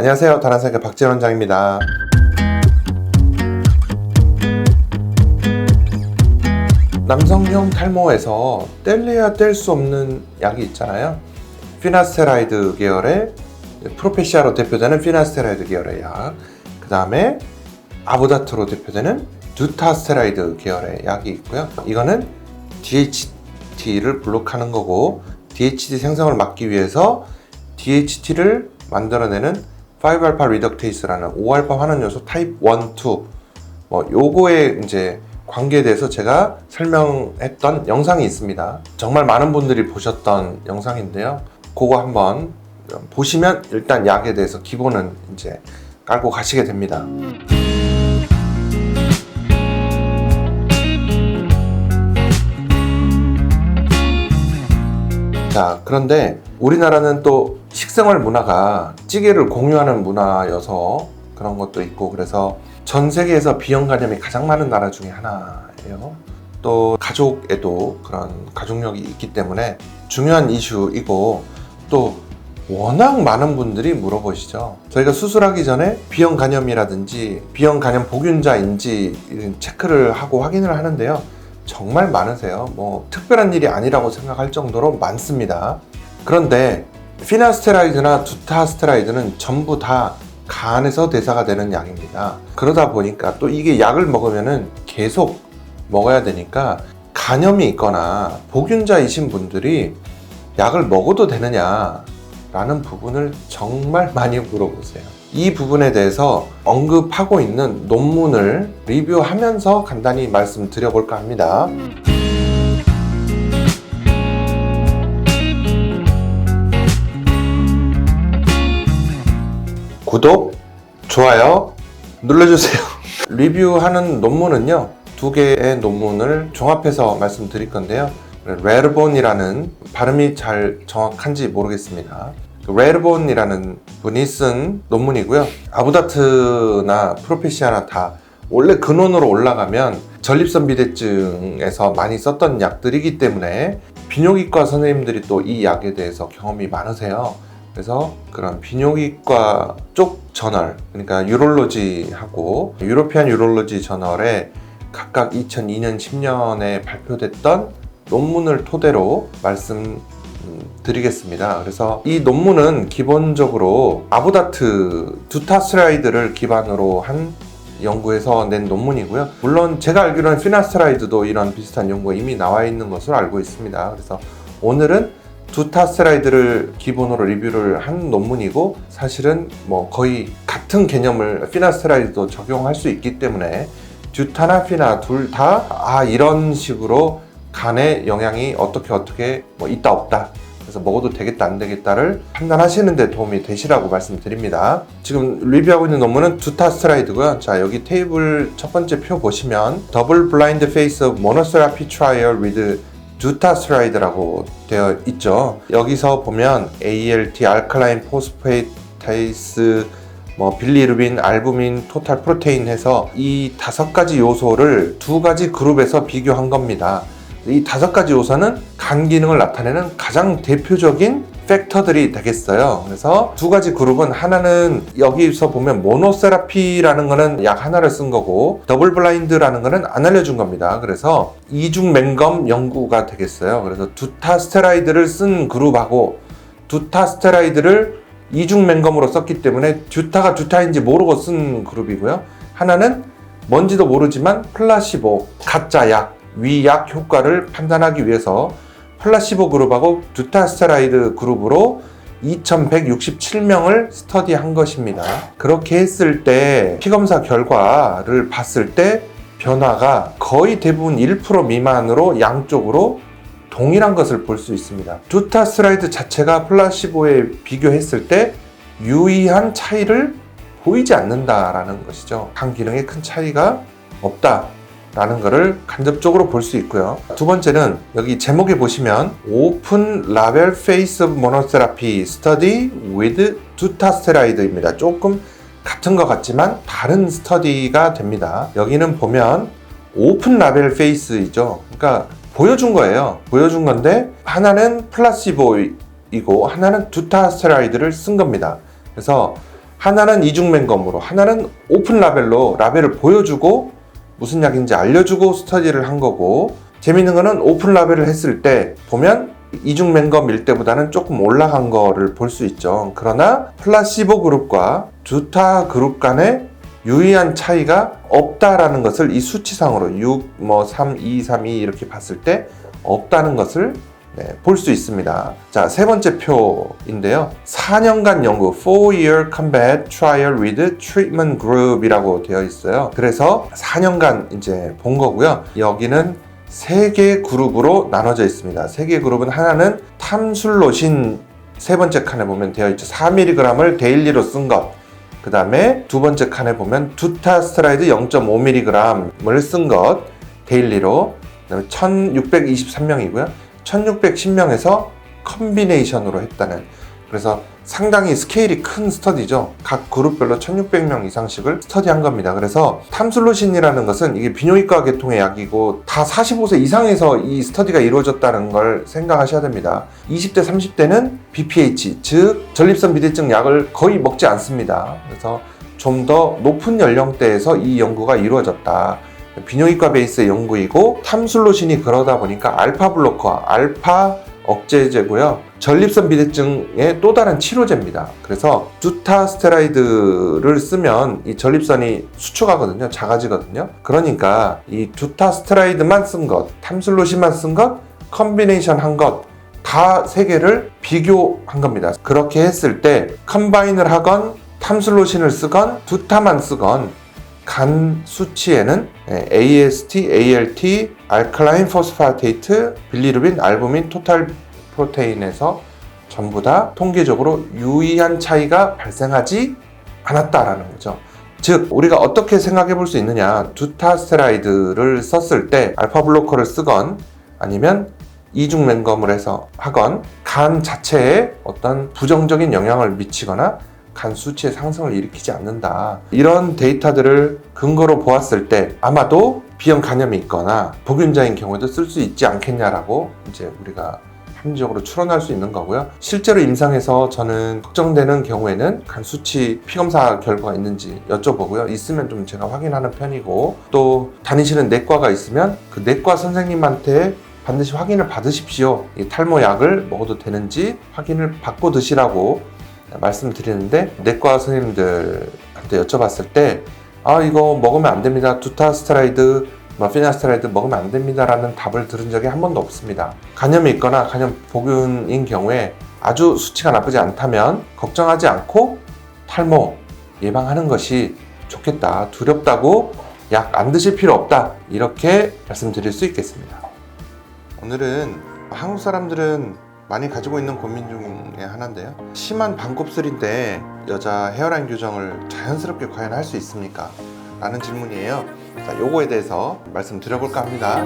안녕하세요. 다란사의 박재원 원장입니다. 남성용 탈모에서 뗄래야 뗄 수 없는 약이 있잖아요. 피나스테라이드 계열의 프로페시아로 대표되는 피나스테라이드 계열의 약. 그 다음에 아보다트로 대표되는 두타스테라이드 계열의 약이 있고요. 이거는 DHT를 블록하는 거고 DHT 생성을 막기 위해서 DHT를 만들어내는 5알파 리덕테이스라는 5알파 환원 요소 타입 1, 2. 뭐 요거에 이제 관계에 대해서 제가 설명했던 영상이 있습니다. 정말 많은 분들이 보셨던 영상인데요. 그거 한번 보시면 일단 약에 대해서 기본은 이제 깔고 가시게 됩니다. 자, 그런데 우리나라는 또 식생활 문화가 찌개를 공유하는 문화여서 그런 것도 있고 그래서 전 세계에서 비형 간염이 가장 많은 나라 중에 하나예요. 또 가족에도 그런 가족력이 있기 때문에 중요한 이슈이고 또 워낙 많은 분들이 물어보시죠. 저희가 수술하기 전에 비형 간염이라든지 비형 간염 복균자인지 체크를 하고 확인을 하는데요. 정말 많으세요. 뭐 특별한 일이 아니라고 생각할 정도로 많습니다. 그런데 피나스테라이드나 두타스테라이드는 전부 다 간에서 대사가 되는 약입니다. 그러다 보니까 또 이게 약을 먹으면은 계속 먹어야 되니까 간염이 있거나 복균자이신 분들이 약을 먹어도 되느냐라는 부분을 정말 많이 물어보세요. 이 부분에 대해서 언급하고 있는 논문을 리뷰하면서 간단히 말씀드려 볼까 합니다. 구독, 좋아요 눌러주세요. 리뷰하는 논문은요, 두 개의 논문을 종합해서 말씀드릴 건데요. 레르본이라는 발음이 잘 정확한지 모르겠습니다. 레르본이라는 분이 쓴 논문이고요. 아부다트나 프로페시아나 다 원래 근원으로 올라가면 전립선 비대증에서 많이 썼던 약들이기 때문에 비뇨기과 선생님들이 또 이 약에 대해서 경험이 많으세요. 그래서 그런 비뇨기과 쪽 저널, 그러니까 유롤로지하고 유로피안 유롤로지 저널에 각각 2002년, 10년에 발표됐던 논문을 토대로 말씀 드리겠습니다. 그래서 이 논문은 기본적으로 아부다트 두타스라이드를 기반으로 한 연구에서 낸 논문이고요. 물론 제가 알기로는 피나스라이드도 이런 비슷한 연구가 이미 나와 있는 것으로 알고 있습니다. 그래서 오늘은 두타스라이드를 기본으로 리뷰를 한 논문이고 사실은 뭐 거의 같은 개념을 피나스라이드도 적용할 수 있기 때문에 듀타나 피나 둘 다 아 이런 식으로 간에 영향이 어떻게 어떻게 뭐 있다 없다 그래서 먹어도 되겠다 안 되겠다를 판단하시는 데 도움이 되시라고 말씀드립니다. 지금 리뷰하고 있는 논문은 두타 스트라이드고요. 자 여기 테이블 첫 번째 표 보시면 더블 블라인드 페이스 모노세라피 트라이얼 위드 두타스라이드라고 되어 있죠. 여기서 보면 ALT, 알칼라인 포스페이타이스, 뭐 빌리루빈, 알부민, 토탈 프로테인 해서 이 다섯 가지 요소를 두 가지 그룹에서 비교한 겁니다. 이 다섯 가지 요소는 간 기능을 나타내는 가장 대표적인 팩터들이 되겠어요. 그래서 두 가지 그룹은 하나는 여기서 보면 모노세라피라는 거는 약 하나를 쓴 거고 더블 블라인드라는 거는 안 알려준 겁니다. 그래서 이중 맹검 연구가 되겠어요. 그래서 두타 스테라이드를 쓴 그룹하고 두타 스테라이드를 이중 맹검으로 썼기 때문에 듀타가 듀타인지 모르고 쓴 그룹이고요. 하나는 뭔지도 모르지만 플라시보 가짜 약 위약 효과를 판단하기 위해서 플라시보 그룹하고 두타스테라이드 그룹으로 2167명을 스터디한 것입니다. 그렇게 했을 때 피검사 결과를 봤을 때 변화가 거의 대부분 1% 미만으로 양쪽으로 동일한 것을 볼 수 있습니다. 두타 스라이드 자체가 플라시보에 비교했을 때 유의한 차이를 보이지 않는다라는 것이죠. 간 기능에 큰 차이가 없다. 라는 것을 간접적으로 볼 수 있고요. 두 번째는 여기 제목에 보시면 오픈 라벨 페이스 모노세라피 스터디 with 두타스테라이드입니다. 조금 같은 것 같지만 다른 스터디가 됩니다. 여기는 보면 오픈 라벨 페이스이죠. 그러니까 보여준 거예요. 보여준 건데 하나는 플라시보이고 하나는 두타스테라이드를 쓴 겁니다. 그래서 하나는 이중 맹검으로 하나는 오픈 라벨로 라벨을 보여주고 무슨 약인지 알려주고 스터디를 한 거고 재밌는 거는 오픈 라벨을 했을 때 보면 이중 맹검일 때보다는 조금 올라간 거를 볼 수 있죠. 그러나 플라시보 그룹과 두타 그룹 간의 유의한 차이가 없다라는 것을 이 수치상으로 6, 뭐 3, 2, 3, 2 이렇게 봤을 때 없다는 것을 네, 볼 수 있습니다. 자, 세 번째 표인데요. 4년간 연구, 4-year combat trial with treatment group이라고 되어 있어요. 그래서 4년간 이제 본 거고요. 여기는 세 개의 그룹으로 나눠져 있습니다. 세 개의 그룹은 하나는 탐술로신 세 번째 칸에 보면 되어 있죠. 4mg을 데일리로 쓴 것. 그 다음에 두 번째 칸에 보면 두타스트라이드 0.5mg을 쓴 것. 데일리로. 그 다음에 1623명이고요. 1610명에서 컨비네이션으로 했다는. 그래서 상당히 스케일이 큰 스터디죠. 각 그룹별로 1600명 이상씩을 스터디한 겁니다. 그래서 탐슬로신이라는 것은 이게 비뇨기과 계통의 약이고 다 45세 이상에서 이 스터디가 이루어졌다는 걸 생각하셔야 됩니다. 20대, 30대는 BPH, 즉 전립선 비대증 약을 거의 먹지 않습니다. 그래서 좀 더 높은 연령대에서 이 연구가 이루어졌다. 비뇨기과 베이스의 연구이고 탐슬로신이 그러다 보니까 알파 블로커, 알파 억제제고요. 전립선 비대증의 또 다른 치료제입니다. 그래서 두타스테라이드를 쓰면 이 전립선이 수축하거든요. 작아지거든요. 그러니까 이 두타스테라이드만 쓴 것, 탐슬로신만 쓴 것, 컨비네이션 한 것, 다 세 개를 비교한 겁니다. 그렇게 했을 때 컴바인을 하건 탐슬로신을 쓰건 두타만 쓰건 간 수치에는 예, AST, ALT, 알칼라인 포스파테이트, 빌리루빈, 알부민, 토탈 프로테인에서 전부 다 통계적으로 유의한 차이가 발생하지 않았다라는 거죠. 즉 우리가 어떻게 생각해 볼 수 있느냐 두타스테라이드를 썼을 때 알파 블로커를 쓰건 아니면 이중 맹검을 해서 하건 간 자체에 어떤 부정적인 영향을 미치거나 간 수치의 상승을 일으키지 않는다. 이런 데이터들을 근거로 보았을 때 아마도 비형 간염이 있거나 복균자인 경우에도 쓸 수 있지 않겠냐라고 이제 우리가 합리적으로 추론할 수 있는 거고요. 실제로 임상에서 저는 걱정되는 경우에는 간 수치 피검사 결과가 있는지 여쭤보고요. 있으면 좀 제가 확인하는 편이고 또 다니시는 내과가 있으면 그 내과 선생님한테 반드시 확인을 받으십시오. 이 탈모 약을 먹어도 되는지 확인을 받고 드시라고 말씀드리는데 내과 선생님들한테 여쭤봤을 때 아 이거 먹으면 안 됩니다. 두타스테라이드, 뭐 피나스테라이드 먹으면 안 됩니다라는 답을 들은 적이 한 번도 없습니다. 간염이 있거나 간염 복균인 경우에 아주 수치가 나쁘지 않다면 걱정하지 않고 탈모 예방하는 것이 좋겠다. 두렵다고 약 안 드실 필요 없다. 이렇게 말씀드릴 수 있겠습니다. 오늘은 한국 사람들은 많이 가지고 있는 고민 중에 하나인데요. 심한 반곱슬인데 여자 헤어라인 교정을 자연스럽게 과연 할 수 있습니까? 라는 질문이에요. 자, 요거에 대해서 말씀드려볼까 합니다.